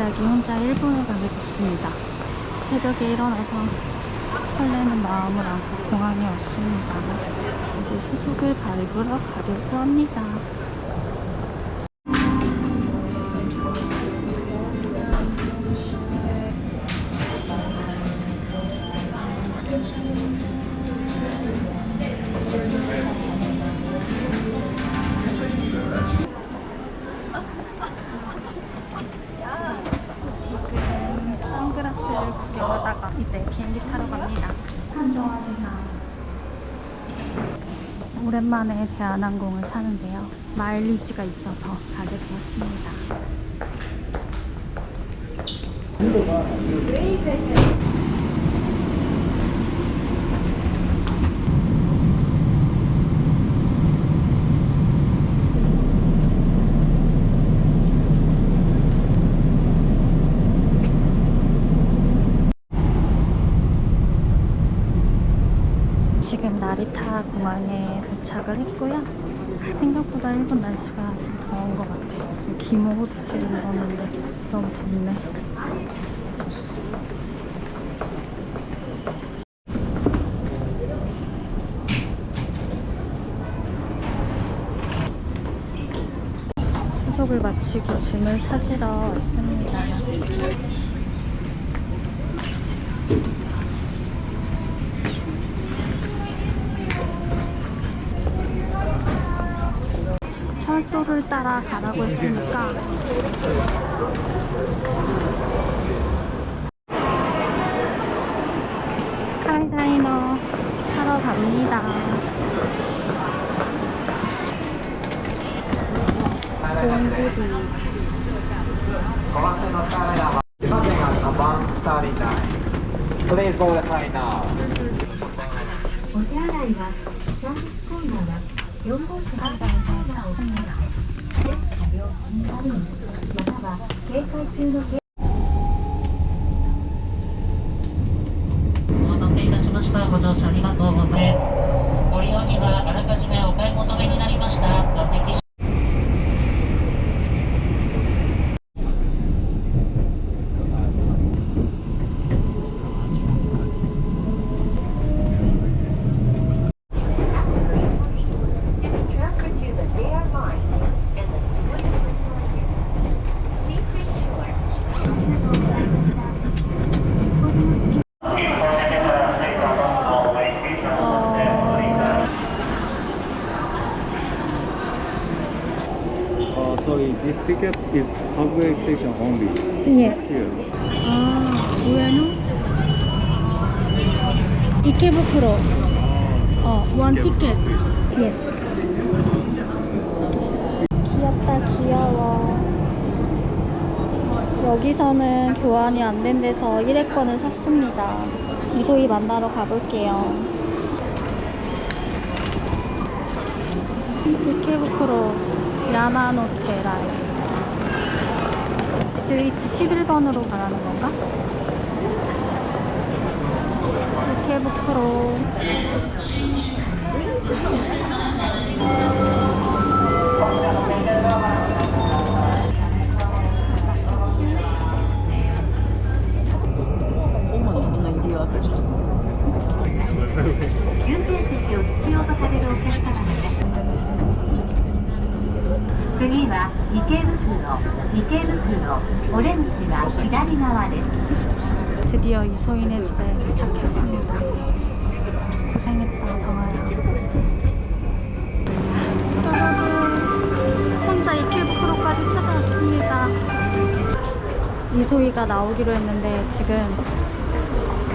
갑자기 혼자 일본을 가게 됐습니다. 새벽에 일어나서 설레는 마음을 안고 공항에 왔습니다. 이제 수속을 밟으러 가려고 합니다. 이제 비행기 타러 갑니다. 오랜만에 대한항공을 타는데요. 마일리지가 있어서 가게 되었습니다. 지금 나리타 공항에 도착을 했고요. 생각보다 일본 날씨가 좀 더운 것 같아요. 기모 호텔을 입었는데 너무 덥네. 수속을 마치고 짐을 찾으러 왔습니다. 철도를 따라 가라고 했으니까 ありがとうございます。Ticket is subway station only. 예. Here. 아, 우에노? 이케부쿠로. 어, 원 티켓. 예. 귀엽다, 귀여워. 여기서는 교환이 안 된 데서 1회권을 샀습니다. 이소희 만나러 가볼게요. 이케부쿠로 야마노테라이. 스트리트 11번으로 가라는 건가? 이케부쿠로 오렌지가 기다리나와레스 드디어 이소인의 집에 도착했습니다. 고생했다 정아야. 여러분 혼자 이케부쿠로까지 찾아왔습니다. 이소이가 나오기로 했는데 지금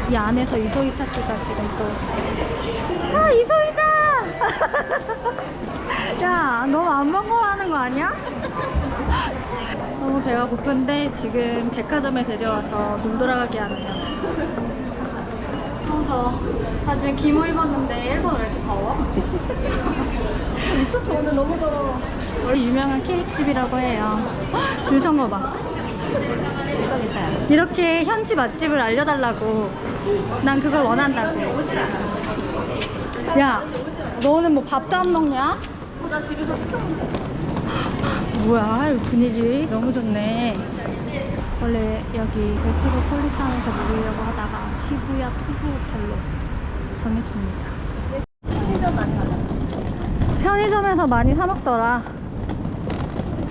이 안에서 이소이 찾기가 지금 또 아 이소이다! 야 너 안 먹으러 하는 거 아니야? 너무 배가 고픈데 지금 백화점에 데려와서 눈 돌아가게 하네요. 더워. 나 지금 기모 입었는데 일본 왜 이렇게 더워? 미쳤어 오늘 너무 더워. 원래 유명한 케이크집이라고 해요. 줄 선 거 봐. 이렇게 현지 맛집을 알려달라고 난 그걸 원한다고. 야, 너는 뭐 밥도 안 먹냐? 나 집에서 시켜 먹는데. 뭐야, 이 분위기 너무 좋네. 원래 여기 메트로폴리탄에서 묵으려고 하다가 시부야 토부 호텔로 정했습니다. 편의점 많이 가자. 편의점에서 많이 사 먹더라.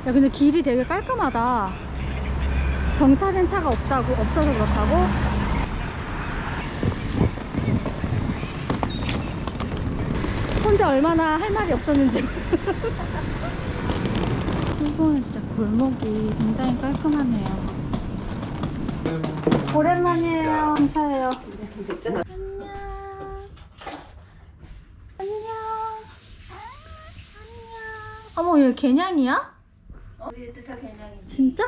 야 근데 길이 되게 깔끔하다. 정차된 차가 없다고 없어서 그렇다고? 혼자 얼마나 할 말이 없었는지. 골목이 굉장히 깔끔하네요. 오랜만이에요. 감사해요. 안녕. 안녕. 안녕. 어머, 얘 개냥이야? 우리 애들 다 개냥이지. 진짜?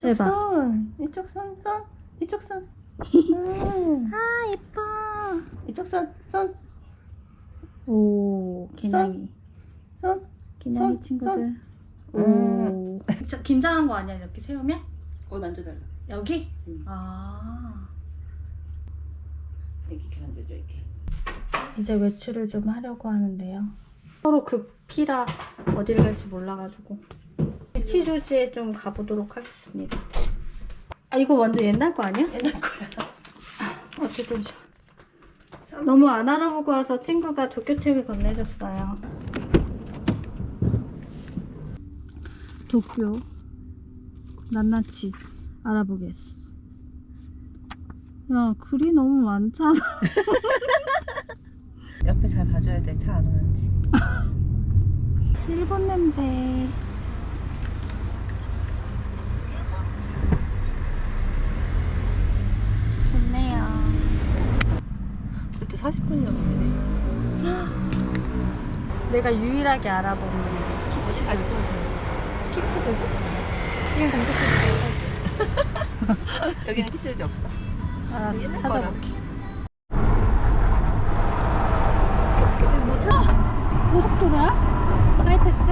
대박. 손, 이쪽 손, 손, 이쪽 손. 음, 아, 예뻐. 이쪽 손, 손, 오, 개냥이. 손. 개냥이 손, 친구들. 손. 오. 저 긴장한 거 아니야, 이렇게 세우면? 거기 만져달라. 여기? 응. 아. 이렇게 만져줘, 이렇게. 이제 외출을 좀 하려고 하는데요. 서로 극피라 어디를 갈지 몰라가지고 치조지에 좀 가보도록 하겠습니다. 아 이거 완전 옛날 거 아니야? 옛날 거야. 어쨌든 저- 너무 안 알아보고 와서 친구가 도쿄 책을 건네줬어요. 도쿄 낱낱이 알아보겠어. 야 글이 너무 많잖아. 옆에 잘 봐줘야 돼, 차 안 오는지. 일본 냄새. 좋네요. 그것도 40분이었는데. 내가 유일하게 알아보는 키치 안 키치조지? 지금 검색해볼게. 여기는 키스지 없어. 알았어, 옛날 찾아볼게. 지금 뭐 찾아? 고속도로야? 하이패스?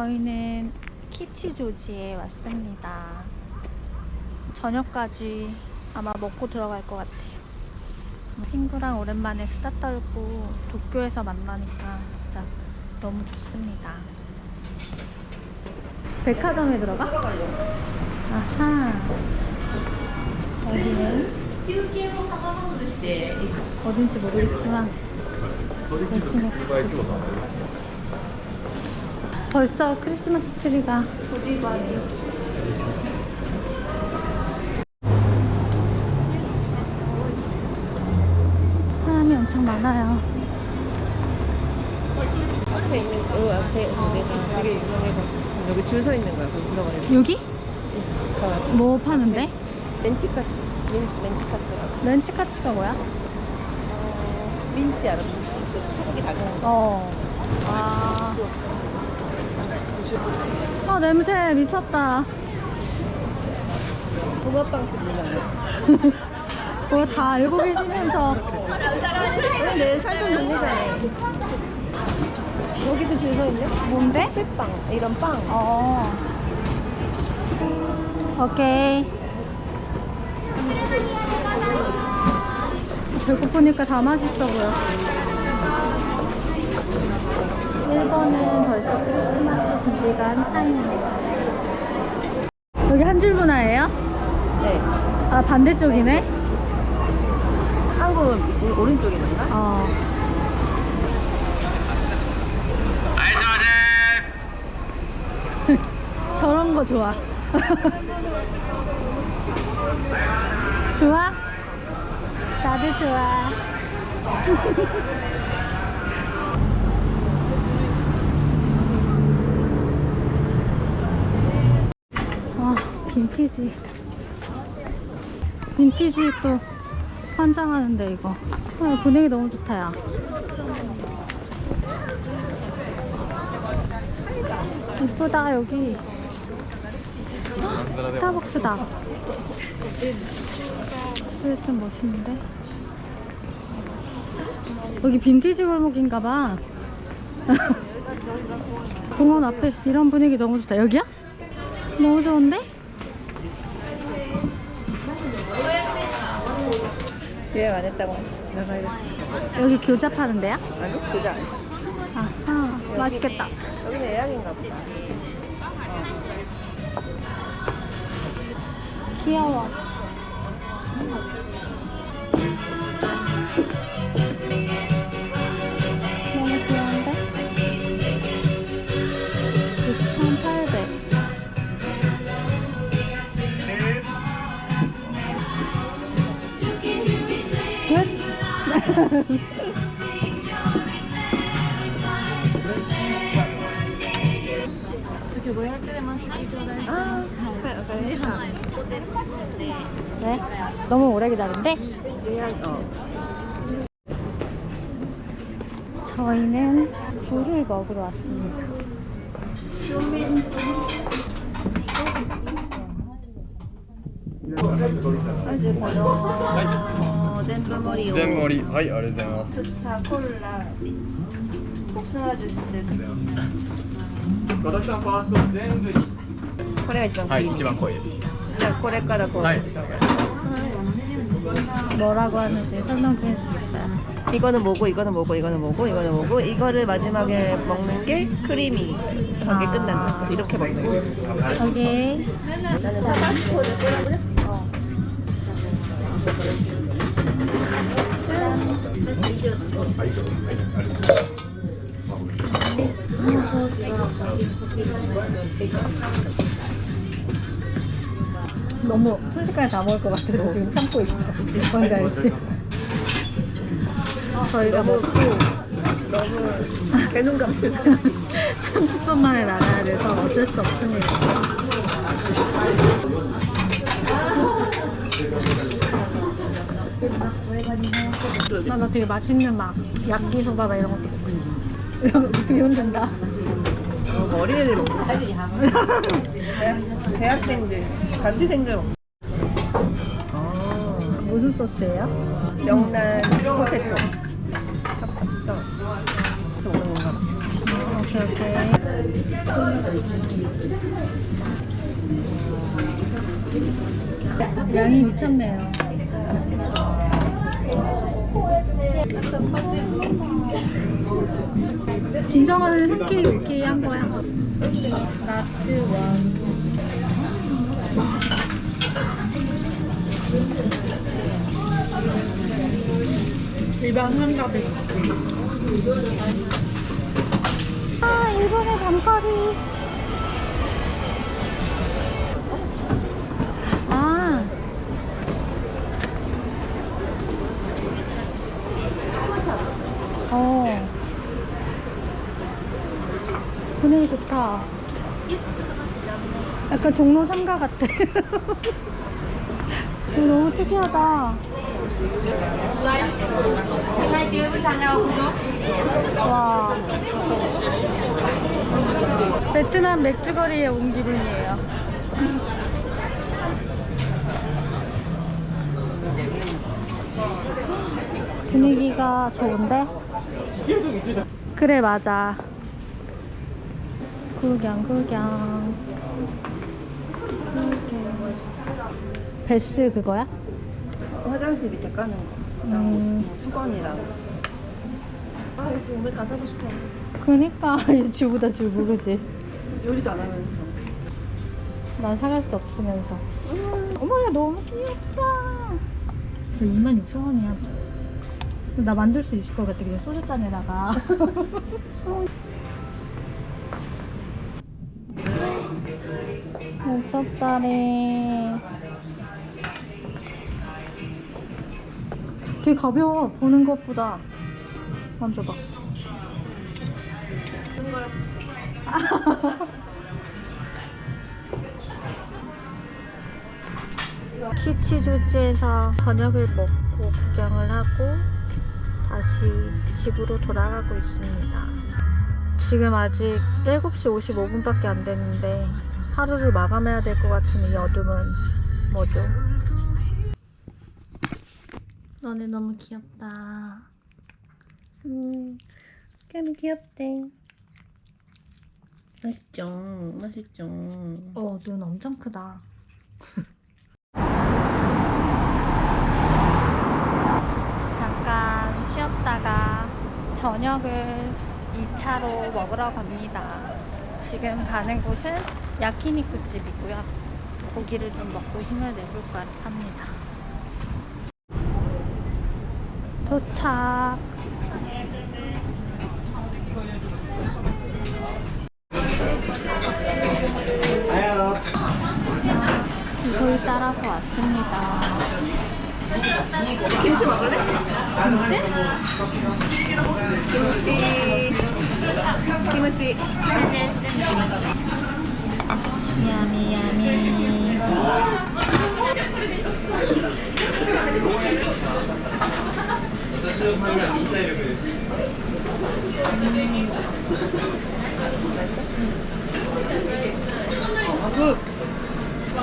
저희는 키치 조지에 왔습니다. 저녁까지 아마 먹고 들어갈 것 같아요. 친구랑 오랜만에 수다 떨고 도쿄에서 만나니까 진짜 너무 좋습니다. 백화점에 들어가? 아하. 여기는 어딘지 모르겠지만 열심히 가고 있습니다. 벌써 크리스마스 트리가 사람이 엄청 많아요. 앞에 있는, 요 앞에 거기가 되게 유명해가지고 지금 여기 줄 서 있는 거야, 거기 들어가려면. 여기? 저 앞에. 뭐 파는데? 렌치카츠. 민, 렌치카츠라고. 렌치카츠가 뭐야? 어, 민지 알아? 민지. 그 소고기 다져놓은 거. 어. 아. 아, 냄새 미쳤다. 붕어빵집 유명해. 그거 다 알고 계시면서. 여기 내 살던 동네잖아. 여기도 줄 서 있네? 뭔데? 햇빵. 이런 빵. 어. 오케이. 배고프니까 다 맛있어 보여. 일본은 벌써 크리스마스 준비가 한창이네요. 여기 한 줄 문화예요? 네. 아, 반대쪽이네? 한국은 오- 오른쪽에 있는가? 어. 저런 거 좋아. 좋아? 나도 좋아. 빈티지. 빈티지 또 환장하는데 이거. 아, 분위기 너무 좋다 야. 이쁘다 여기. 스타벅스다. 어, 좀 멋있는데? 여기 빈티지 골목인가봐. 공원 앞에 이런 분위기 너무 좋다. 여기야? 너무 좋은데? 예약 안 했다고 나가야 돼. 여기 교자 파는 데야? 아니 그자. 아하, 맛있겠다. 여기는 예약인가 보다. 귀여워. 끝? 네? 너무 오래 어. 저희는 굴을 먹으러 왔습니다. 아직 번 の全部盛りを全盛りはいありがとうございます 콜라. 복숭아 주스 私のファーストを全部にしてこれが一番濃い、 이지만 거의. じゃあこれからこう나이 뭐라고 하는지 설명 좀 해주시겠어요? 이거는 뭐고 이거는 뭐고 이거는 뭐고 이거는 뭐고. 이거를 마지막에 먹는 게 크리미. 거기 아. 끝난다 이렇게 먹는 거 저게 나는 파스코를 뿌려 뿌렸어. 너무 순식간에 다 먹을 것 같아서 지금 참고 있어. 뭔지 알지? 저희가 먹고 너무 개눈감 30분 만에 나가야 돼서 어쩔 수 없습니다. 나, 나 되게 맛있는 막 야끼소바 막 이런 것도 먹고 싶어. 어, 어린애들 먹고 대학, 대학생들 자취생들 먹고 어, 무슨 소스예요? 명란 포테토 섞었어 그래서 먹는 건가 봐 어, 오케이 오케이. 양이 미쳤네요. 김정은은 흔쾌히 오케이 한 거야. 라스트 원. 일반 한가득. 아, 일본의 밤거리. 약간 종로 3가 같아. 너무 특이하다. 와. 베트남 맥주거리에 온 기분이에요. 분위기가 좋은데? 그래, 맞아. 구경, 구경. 구경. 베스 그거야? 화장실 밑에 까는 거 음. 뭐 수건이랑 아 지금 오늘 다 사고 싶어 그니까, 주부다, 주부, 그지? 요리도 안 하면서 난 사갈 수 없으면서. 어머야, 너무 귀엽다. 26,000원이야. 나 만들 수 있을 것 같아, 그냥 소주잔에다가. 미쳤다래. 되게 가벼워, 보는 것보다. 만져봐. 보는 거랑 비슷해 키치 조지에서 저녁을 먹고 구경을 하고 다시 집으로 돌아가고 있습니다. 지금 아직 7시 55분밖에 안 됐는데 하루를 마감해야 될 것 같은 이 어둠은 뭐죠? 너네 너무 귀엽다. 음, 너무 귀엽대. 맛있죠. 맛있죠. 어, 눈 엄청 크다. 잠깐 쉬었다가 저녁을 2차로 먹으러 갑니다. 지금 가는 곳은 야키니쿠 집이고요. 고기를 좀 먹고 힘을 내볼까 합니다. 도착. 저희 따라서 왔습니다. 김치 먹을래? 김치? 김치. 김치. 야미 야미.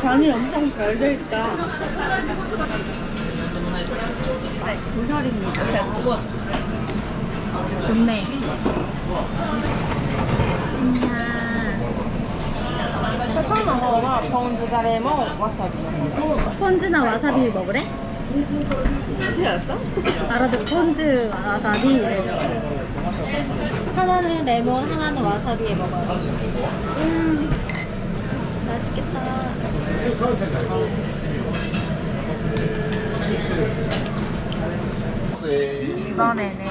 간이 엄청 잘 돼 있다. 고설입니다. 좋네. 안녕. 처음 먹어봐. ponzu 가레모 와사비. 폰즈나 와사비 먹으래? 어떻게 알았어? 알아듣고 폰즈 와사비 이래요. 하나는 레몬, 하나는 와사비에 먹어요. 음, 맛있겠다. 이번에는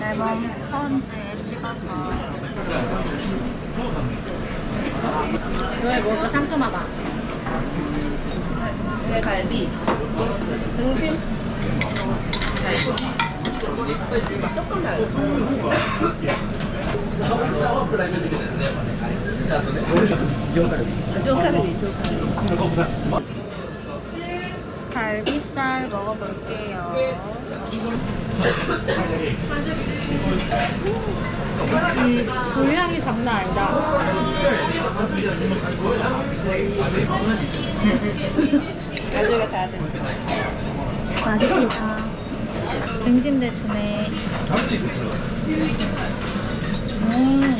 레몬 폰즈에 찍어서 왜 뭔가 상큼하다. 제 갈비. 등심. 조금. 아주카르비. 갈비살 먹어볼게요. 이 불향이 장난 아니다. 가져가 다 돼. 맛있다. 등심 데스네. 음.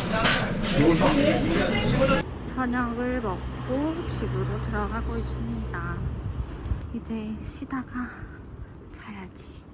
저녁을 먹고 집으로 들어가고 있습니다. 이제 쉬다가 자야지.